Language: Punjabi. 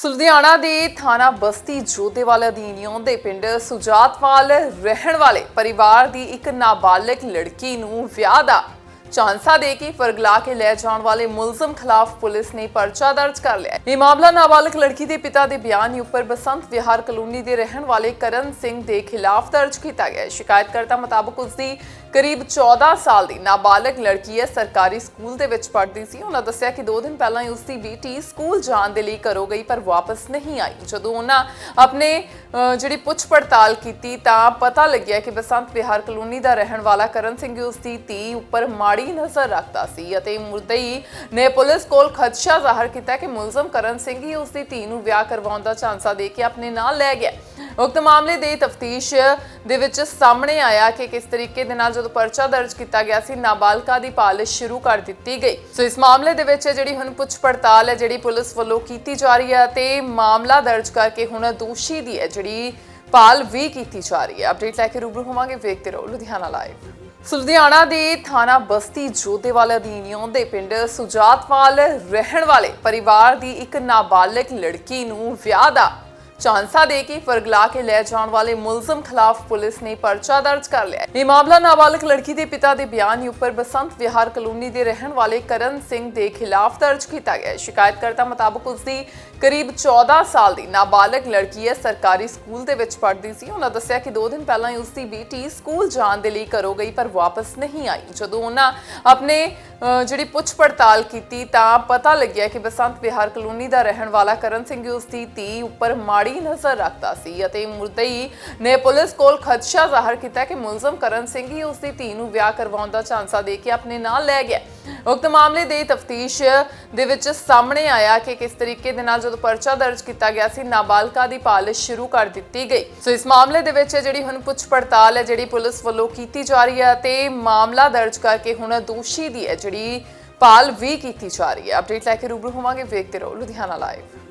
ਸੁਲਧਿਆਣਾ ਦੇ ਥਾਣਾ ਬਸਤੀ ਜੋਤੇਵਾਲ ਅਧੀਨ ਆਉਂਦੇ ਪਿੰਡ ਸੁਜਾਤਵਾਲ ਰਹਿਣ ਵਾਲੇ ਪਰਿਵਾਰ ਦੀ ਇੱਕ ਨਾਬਾਲਗ ਲੜਕੀ ਨੂੰ ਵਿਆਹ ਦਾ ਝਾਂਸਾ ਦੇ ਕੇ ਫਰਗਲਾ ਕੇ ਲੈ ਜਾਣ ਵਾਲੇ ਮੁਲਜ਼ਮ ਖਿਲਾਫ ਪੁਲਿਸ ਨੇ ਪਰਚਾ ਦਰਜ ਕਰ ਲਿਆ ਹੈ। ਇਹ ਮਾਮਲਾ ਨਾਬਾਲਗ ਲੜਕੀ ਦੇ ਪਿਤਾ ਦੇ ਬਿਆਨ ਉੱਪਰ ਬਸੰਤ ਵਿਹਾਰ ਕਲੋਨੀ ਦੇ ਰਹਿਣ ਵਾਲੇ ਕਰਨ ਸਿੰਘ ਦੇ ਖਿਲਾਫ ਦਰਜ ਕੀਤਾ ਗਿਆ ਹੈ। ਸ਼ਿਕਾਇਤਕਰਤਾ ਮੁਤਾਬਕ ਉਸ ਦੀ ਕਰੀਬ 14 ਸਾਲ ਦੀ ਨਾਬਾਲਗ ਲੜਕੀ ਹੈ। ਸਰਕਾਰੀ ਸਕੂਲ ਦੇ ਵਿੱਚ ਪੜ੍ਹਦੀ ਸੀ। ਉਹਨਾਂ ਦੱਸਿਆ ਕਿ 2 ਦਿਨ ਪਹਿਲਾਂ ਹੀ ਉਸ ਦੀ ਬੇਟੀ ਸਕੂਲ ਜਾਣ ਦੇ ਲਈ ਘਰੋਂ ਗਈ ਪਰ ਵਾਪਸ ਨਹੀਂ ਆਈ। ਜਦੋਂ ਉਹਨਾਂ ਆਪਣੇ ਅਹ, ਜਿਹੜੀ ਪੁੱਛ ਪੜਤਾਲ ਕੀਤੀ ਤਾਂ ਪਤਾ ਲੱਗਿਆ ਕਿ ਬਸੰਤ ਵਿਹਾਰ ਕਲੋਨੀ ਦਾ ਰਹਿਣ ਵਾਲਾ ਕਰਨ ਸਿੰਘ ਉਸ ਦੀ ਧੀ ਉੱਪਰ ਮਾੜੀ ਨਜ਼ਰ ਰੱਖਦਾ ਸੀ ਅਤੇ ਮੁਰਦਈ ਨੇ ਪੁਲਿਸ ਕੋਲ ਖਦਸ਼ਾ ਜ਼ਾਹਰ ਕੀਤਾ ਕਿ ਮੁਲਜ਼ਮ ਕਰਨ ਸਿੰਘ ਹੀ ਉਸ ਦੀ ਧੀ ਨੂੰ ਵਿਆਹ ਕਰਵਾਉਣ ਦਾ ਚਾਂਸਾ ਦੇ ਕੇ ਆਪਣੇ ਨਾਲ ਲੈ ਗਿਆ। ਉਕਤ ਮਾਮਲੇ ਦੇ ਤਫਤੀਸ਼ ਦੇ ਵਿੱਚ ਸਾਹਮਣੇ ਆਇਆ ਕਿ ਕਿਸ ਤਰੀਕੇ ਦੇ ਨਾਲ ਜਦੋਂ ਪਰਚਾ ਦਰਜ ਕੀਤਾ ਗਿਆ ਸੀ ਨਾਬਾਲਗਾ ਦੀ ਪਾਲਿਸ਼ ਸ਼ੁਰੂ ਕਰ ਦਿੱਤੀ ਗਈ। ਸੋ ਇਸ ਮਾਮਲੇ ਦੇ ਵਿੱਚ ਜਿਹੜੀ ਹੁਣ ਪੁੱਛ ਪੜਤਾਲ ਹੈ, ਜਿਹੜੀ ਪੁਲਿਸ ਵੱਲੋਂ ਕੀਤੀ ਜਾ ਰਹੀ ਹੈ ਤੇ ਮਾਮਲਾ ਦਰਜ ਕਰਕੇ ਹੁਣ ਦੋਸ਼ੀ ਦੀ ਹੈ ਜਿਹੜੀ ਪਾਲ ਵੀ ਕੀਤੀ ਜਾ ਰਹੀ ਹੈ। ਅਪਡੇਟ ਲੈ ਕੇ ਰੂਬਰੂ ਹੋਵਾਂਗੇ ਵੇਖਦੇ ਰਹੋ ਲੁਧਿਆਣਾ ਲਾਈਵ ਸੁਲਧਿਆਣਾ ਦੇ ਥਾਣਾ ਬਸਤੀ ਜੋਤੇਵਾਲ ਅਧੀਨ ਆਉਂਦੇ ਪਿੰਡ ਸੁਜਾਤਵਾਲ ਰਹਿਣ ਵਾਲੇ ਪਰਿਵਾਰ ਦੀ ਇੱਕ ਨਾਬਾਲਗ ਲੜਕੀ ਨੂੰ ਵਿਆਹ ਦਾ ਚਾਂਸਾ ਦੇ ਕੇ ਫਰਗਲਾ ਕੇ ਲੈ ਜਾਣ ਵਾਲੇ ਮੁਲਜ਼ਮ ਖਿਲਾਫ ਪੁਲਿਸ ਨੇ ਪਰਚਾ ਦਰਜ ਕਰ ਲਿਆ ਇਹ ਮਾਮਲਾ ਨਾਬਾਲਗ ਲੜਕੀ ਦੇ ਪਿਤਾ ਦੇ ਬਿਆਨ ਉੱਪਰ ਬਸੰਤ ਵਿਹਾਰ ਕਲੋਨੀ ਦੇ ਰਹਿਣ ਵਾਲੇ ਕਰਨ ਸਿੰਘ ਦੇ ਖਿਲਾਫ ਦਰਜ ਕੀਤਾ ਗਿਆ ਹੈ। ਸ਼ਿਕਾਇਤਕਰਤਾ ਮੁਤਾਬਕ ਉਸ ਦੀ ਕਰੀਬ 14 ਸਾਲ ਦੀ ਨਾਬਾਲਗ ਲੜਕੀ ਹੈ। ਸਰਕਾਰੀ ਸਕੂਲ ਦੇ ਵਿੱਚ ਪੜ੍ਹਦੀ ਸੀ। ਉਹਨਾਂ ਦੱਸਿਆ ਕਿ 2 ਦਿਨ ਪਹਿਲਾਂ ਹੀ ਉਸ ਦੀ ਬੇਟੀ ਸਕੂਲ ਜਾਣ ਦੇ ਲਈ ਘਰੋਂ ਗਈ, ਪਰ ਵਾਪਸ ਨਹੀਂ ਆਈ। ਜਦੋਂ ਉਹਨਾਂ ਆਪਣੇ ਜਿਹੜੀ ਪੁੱਛ ਪੜਤਾਲ ਕੀਤੀ ਤਾਂ ਪਤਾ ਲੱਗਿਆ ਕਿ ਬਸੰਤ ਵਿਹਾਰ ਕਲੋਨੀ ਦਾ ਰਹਿਣ ਵਾਲਾ ਕਰਨ ਸਿੰਘ ਉਸ ਦੀ ਧੀ ਉੱਪਰ ਮਾੜੀ ਨਜ਼ਰ ਰੱਖਦਾ ਸੀ ਅਤੇ ਮੁਰਦਈ ਨੇ ਪੁਲਿਸ ਕੋਲ ਖਦਸ਼ਾ ਜ਼ਾਹਰ ਕੀਤਾ ਕਿ ਮੁਲਜ਼ਮ ਕਰਨ ਸਿੰਘ ਹੀ ਉਸ ਦੀ ਧੀ ਨੂੰ ਵਿਆਹ ਕਰਵਾਉਣ ਦਾ ਝਾਂਸਾ ਦੇ ਕੇ ਆਪਣੇ ਨਾਲ ਲੈ ਗਿਆ। ਉਕਤ ਮਾਮਲੇ ਦੇ ਤਫਤੀਸ਼ ਦੇ ਵਿੱਚ ਸਾਹਮਣੇ ਆਇਆ ਕਿ ਕਿਸ ਤਰੀਕੇ ਦੇ ਨਾਲ ਜਦੋਂ ਪਰਚਾ ਦਰਜ ਕੀਤਾ ਗਿਆ ਸੀ ਨਾਬਾਲਗਾ ਦੀ ਪਾਲਿਸ਼ ਸ਼ੁਰੂ ਕਰ ਦਿੱਤੀ ਗਈ। ਸੋ ਇਸ ਮਾਮਲੇ ਦੇ ਵਿੱਚ ਜਿਹੜੀ ਹੁਣ ਪੁੱਛ ਪੜਤਾਲ ਹੈ, ਜਿਹੜੀ ਪੁਲਿਸ ਵੱਲੋਂ ਕੀਤੀ ਜਾ ਰਹੀ ਹੈ ਤੇ ਮਾਮਲਾ ਦਰਜ ਕਰਕੇ ਹੁਣ ਦੋਸ਼ੀ ਦੀ ਹੈ, ਜਿਹੜੀ ਪਾਲ ਵੀ ਕੀਤੀ ਜਾ ਰਹੀ ਹੈ। ਅਪਡੇਟ ਲੈ ਕੇ ਰੂਬਰੂ ਹੋਵਾਂਗੇ, ਵੇਖਦੇ ਰਹੋ ਲੁਧਿਆਣਾ ਲਾਈਵ